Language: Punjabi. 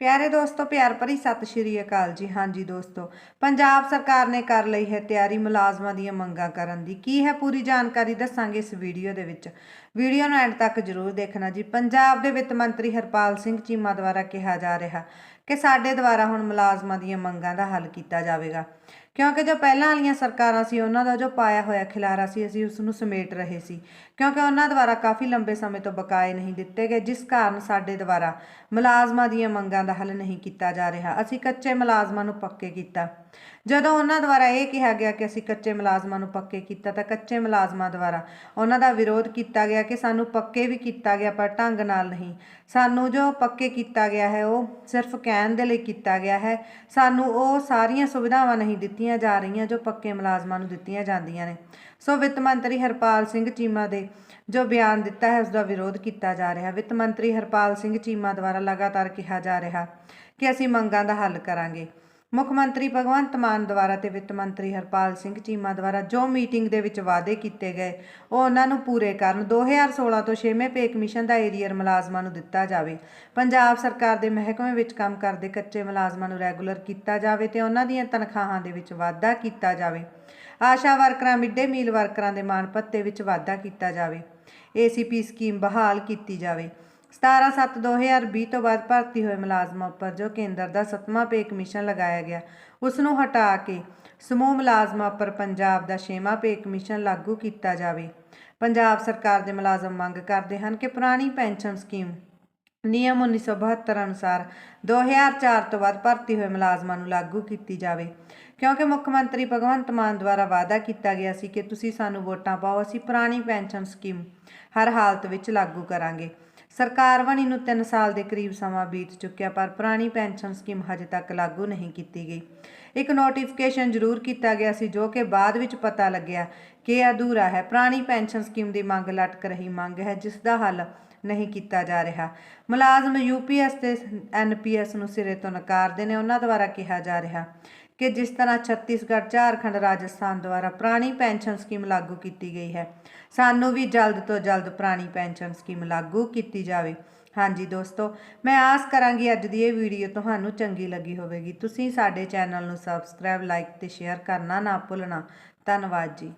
ਪਿਆਰੇ ਦੋਸਤੋ, ਪਿਆਰ ਭਰੀ ਸਤਿ ਸ਼੍ਰੀ ਅਕਾਲ ਜੀ। ਹਾਂਜੀ ਦੋਸਤੋ, ਪੰਜਾਬ ਸਰਕਾਰ ਨੇ ਕਰ ਲਈ ਹੈ ਤਿਆਰੀ ਮੁਲਾਜ਼ਮਾਂ ਦੀਆਂ ਮੰਗਾਂ ਕਰਨ ਦੀ। ਕੀ ਹੈ ਪੂਰੀ ਜਾਣਕਾਰੀ ਦੱਸਾਂਗੇ ਇਸ ਵੀਡੀਓ ਦੇ ਵਿੱਚ। ਵੀਡੀਓ ਨੂੰ ਐਂਡ ਤੱਕ ਜ਼ਰੂਰ ਦੇਖਣਾ ਜੀ। ਪੰਜਾਬ ਦੇ ਵਿੱਤ ਮੰਤਰੀ ਹਰਪਾਲ ਸਿੰਘ ਚੀਮਾ ਦੁਆਰਾ ਕਿਹਾ ਜਾ ਰਿਹਾ ਕਿ ਸਾਡੇ ਦੁਆਰਾ ਹੁਣ ਮੁਲਾਜ਼ਮਾਂ ਦੀਆਂ ਮੰਗਾਂ ਦਾ ਹੱਲ ਕੀਤਾ ਜਾਵੇਗਾ। ਕਿਉਂਕਿ ਜੋ ਪਹਿਲਾਂ ਵਾਲੀਆਂ ਸਰਕਾਰਾਂ ਸੀ, ਉਹਨਾਂ ਦਾ ਜੋ ਪਾਇਆ ਹੋਇਆ ਖਿਲਾਰਾ ਸੀ, ਅਸੀਂ ਉਸ ਨੂੰ ਸਮੇਟ ਰਹੇ ਸੀ। ਕਿਉਂਕਿ ਉਹਨਾਂ ਦੁਆਰਾ ਕਾਫੀ ਲੰਬੇ ਸਮੇਂ ਤੋਂ ਬਕਾਏ ਨਹੀਂ ਦਿੱਤੇ ਗਏ, ਜਿਸ ਕਾਰਨ ਸਾਡੇ ਦੁਆਰਾ ਮੁਲਾਜ਼ਮਾਂ ਦੀਆਂ ਮੰਗਾਂ ਦਾ ਹੱਲ ਨਹੀਂ ਕੀਤਾ ਜਾ ਰਿਹਾ। ਅਸੀਂ ਕੱਚੇ ਮੁਲਾਜ਼ਮਾਂ ਨੂੰ ਪੱਕੇ ਕੀਤਾ। ਜਦੋਂ ਉਹਨਾਂ ਦੁਆਰਾ ਇਹ ਕਿਹਾ ਗਿਆ ਕਿ ਅਸੀਂ ਕੱਚੇ ਮੁਲਾਜ਼ਮਾਂ ਨੂੰ ਪੱਕੇ ਕੀਤਾ ਤਾਂ ਕੱਚੇ ਮੁਲਾਜ਼ਮਾਂ ਦੁਆਰਾ ਉਹਨਾਂ ਦਾ ਵਿਰੋਧ ਕੀਤਾ ਗਿਆ ਕਿ ਸਾਨੂੰ ਪੱਕੇ ਵੀ ਕੀਤਾ ਗਿਆ ਪਰ ਢੰਗ ਨਾਲ ਨਹੀਂ। ਸਾਨੂੰ ਜੋ ਪੱਕੇ ਕੀਤਾ ਗਿਆ ਹੈ, ਉਹ ਸਿਰਫ ਕਹਿਣ ਦੇ ਲਈ ਕੀਤਾ ਗਿਆ ਹੈ। ਸਾਨੂੰ ਉਹ ਸਾਰੀਆਂ ਸੁਵਿਧਾਵਾਂ ਨਹੀਂ ਦਿੱਤੀਆਂ ਜਾ ਰਹੀਆਂ ਜੋ ਪੱਕੇ ਮੁਲਾਜ਼ਮਾਂ ਨੂੰ ਦਿੱਤੀਆਂ ਜਾਂਦੀਆਂ ਨੇ। ਸੋ ਵਿੱਤ ਮੰਤਰੀ ਹਰਪਾਲ ਸਿੰਘ ਚੀਮਾ ਦੇ ਜੋ ਬਿਆਨ ਦਿੱਤਾ ਹੈ, ਉਸ ਦਾ ਵਿਰੋਧ ਕੀਤਾ ਜਾ ਰਿਹਾ। ਵਿੱਤ ਮੰਤਰੀ ਹਰਪਾਲ ਸਿੰਘ ਚੀਮਾ ਦੁਆਰਾ ਲਗਾਤਾਰ ਕਿਹਾ ਜਾ ਰਿਹਾ ਕਿ ਅਸੀਂ ਮੰਗਾਂ ਦਾ ਹੱਲ ਕਰਾਂਗੇ। ਮੁੱਖ ਮੰਤਰੀ ਭਗਵੰਤ ਮਾਨ ਦੁਆਰਾ ਤੇ ਵਿੱਤ ਮੰਤਰੀ ਹਰਪਾਲ ਸਿੰਘ ਚੀਮਾ ਦੁਆਰਾ ਜੋ ਮੀਟਿੰਗ ਦੇ ਵਿੱਚ ਵਾਅਦੇ ਕੀਤੇ ਗਏ, ਉਹ ਉਹਨਾਂ ਨੂੰ ਪੂਰੇ ਕਰਨ 2016 ਤੋਂ 6ਵੇਂ ਪੇ ਕਮਿਸ਼ਨ ਦਾ ਏਰੀਅਰ ਮੁਲਾਜ਼ਮਾਂ ਨੂੰ ਦਿੱਤਾ ਜਾਵੇ। ਪੰਜਾਬ ਸਰਕਾਰ ਦੇ ਮਹਿਕਮੇ ਵਿੱਚ ਕੰਮ ਕਰਦੇ ਕੱਚੇ ਮੁਲਾਜ਼ਮਾਂ ਨੂੰ ਰੈਗੂਲਰ ਕੀਤਾ ਜਾਵੇ ਤੇ ਉਹਨਾਂ ਦੀਆਂ ਤਨਖਾਹਾਂ ਦੇ ਵਿੱਚ ਵਾਧਾ ਕੀਤਾ ਜਾਵੇ। ਆਸ਼ਾ ਵਰਕਰਾਂ, ਮਿੱਡੇ ਮੀਲ ਵਰਕਰਾਂ ਦੇ ਮਾਣ ਭੱਤੇ ਵਿੱਚ ਵਾਧਾ ਕੀਤਾ ਜਾਵੇ। ਏਸੀਪੀ ਸਕੀਮ ਬਹਾਲ ਕੀਤੀ ਜਾਵੇ। 17/7/2020 ਤੋਂ ਬਾਅਦ ਭਰਤੀ ਹੋਏ ਮੁਲਾਜ਼ਮਾਂ ਉੱਪਰ ਜੋ ਕੇਂਦਰ ਦਾ 7ਵਾਂ ਪੇ ਕਮਿਸ਼ਨ ਲਗਾਇਆ ਗਿਆ ਉਸ ਨੂੰ ਹਟਾ ਕੇ ਸਮੂਹ ਮੁਲਾਜ਼ਮਾਂ ਉੱਪਰ ਪੰਜਾਬ ਦਾ 6ਵਾਂ ਪੇ ਕਮਿਸ਼ਨ ਲਾਗੂ ਕੀਤਾ ਜਾਵੇ। ਪੰਜਾਬ ਸਰਕਾਰ ਦੇ ਮੁਲਾਜ਼ਮ ਮੰਗ ਕਰਦੇ ਹਨ ਕਿ ਪੁਰਾਣੀ ਪੈਨਸ਼ਨ ਸਕੀਮ ਨਿਯਮ 1972 ਅਨੁਸਾਰ 2004 ਤੋਂ ਬਾਅਦ ਭਰਤੀ ਹੋਏ ਮੁਲਾਜ਼ਮਾਂ ਨੂੰ ਲਾਗੂ ਕੀਤੀ ਜਾਵੇ, ਕਿਉਂਕਿ ਮੁੱਖ ਮੰਤਰੀ ਭਗਵੰਤ ਮਾਨ ਦੁਆਰਾ ਵਾਅਦਾ ਕੀਤਾ ਗਿਆ ਸੀ ਕਿ ਤੁਸੀਂ ਸਾਨੂੰ ਵੋਟਾਂ ਪਾਓ, ਅਸੀਂ ਪੁਰਾਣੀ ਪੈਨਸ਼ਨ ਸਕੀਮ ਹਰ ਹਾਲਤ ਵਿੱਚ ਲਾਗੂ ਕਰਾਂਗੇ। ਸਰਕਾਰ ਬਣੀ ਨੂੰ 3 ਸਾਲ ਦੇ ਕਰੀਬ ਸਮਾਂ ਬੀਤ ਚੁੱਕਿਆ, ਪਰ ਪੁਰਾਣੀ ਪੈਨਸ਼ਨ ਸਕੀਮ ਹਜੇ ਤੱਕ ਲਾਗੂ ਨਹੀਂ ਕੀਤੀ ਗਈ। ਇੱਕ ਨੋਟੀਫਿਕੇਸ਼ਨ ਜ਼ਰੂਰ ਕੀਤਾ ਗਿਆ ਸੀ, ਜੋ ਕਿ ਬਾਅਦ ਵਿੱਚ ਪਤਾ ਲੱਗਿਆ ਕਿ ਅਧੂਰਾ ਹੈ। ਪੁਰਾਣੀ ਪੈਨਸ਼ਨ ਸਕੀਮ ਦੀ ਮੰਗ ਲਟਕ ਰਹੀ ਮੰਗ ਹੈ, ਜਿਸ ਦਾ ਹੱਲ ਨਹੀਂ ਕੀਤਾ ਜਾ ਰਿਹਾ। ਮੁਲਾਜ਼ਮ ਯੂਪੀਐਸ ਤੇ ਐਨਪੀਐਸ ਨੂੰ ਸਿਰੇ ਤੋਂ ਨਕਾਰਦੇ ਨੇ, ਉਹਨਾਂ ਦੁਆਰਾ ਕਿਹਾ ਜਾ ਰਿਹਾ ਕਿ ਜਿਸ ਤਰ੍ਹਾਂ ਛੱਤੀਸਗੜ੍ਹ, ਝਾਰਖੰਡ, ਰਾਜਸਥਾਨ ਦੁਆਰਾ ਪੁਰਾਣੀ ਪੈਨਸ਼ਨ ਸਕੀਮ ਲਾਗੂ ਕੀਤੀ ਗਈ ਹੈ, ਸਾਨੂੰ ਵੀ ਜਲਦ ਤੋਂ ਜਲਦ ਪੁਰਾਣੀ ਪੈਨਸ਼ਨ ਸਕੀਮ ਲਾਗੂ ਕੀਤੀ ਜਾਵੇ। ਹਾਂਜੀ ਦੋਸਤੋ, ਮੈਂ ਆਸ ਕਰਾਂਗੀ ਅੱਜ ਦੀ ਇਹ ਵੀਡੀਓ ਤੁਹਾਨੂੰ ਚੰਗੀ ਲੱਗੀ ਹੋਵੇਗੀ। ਤੁਸੀਂ ਸਾਡੇ ਚੈਨਲ ਨੂੰ ਸਬਸਕ੍ਰਾਈਬ, ਲਾਈਕ ਤੇ ਸ਼ੇਅਰ ਕਰਨਾ ਨਾ ਭੁੱਲਣਾ। ਧੰਨਵਾਦ ਜੀ।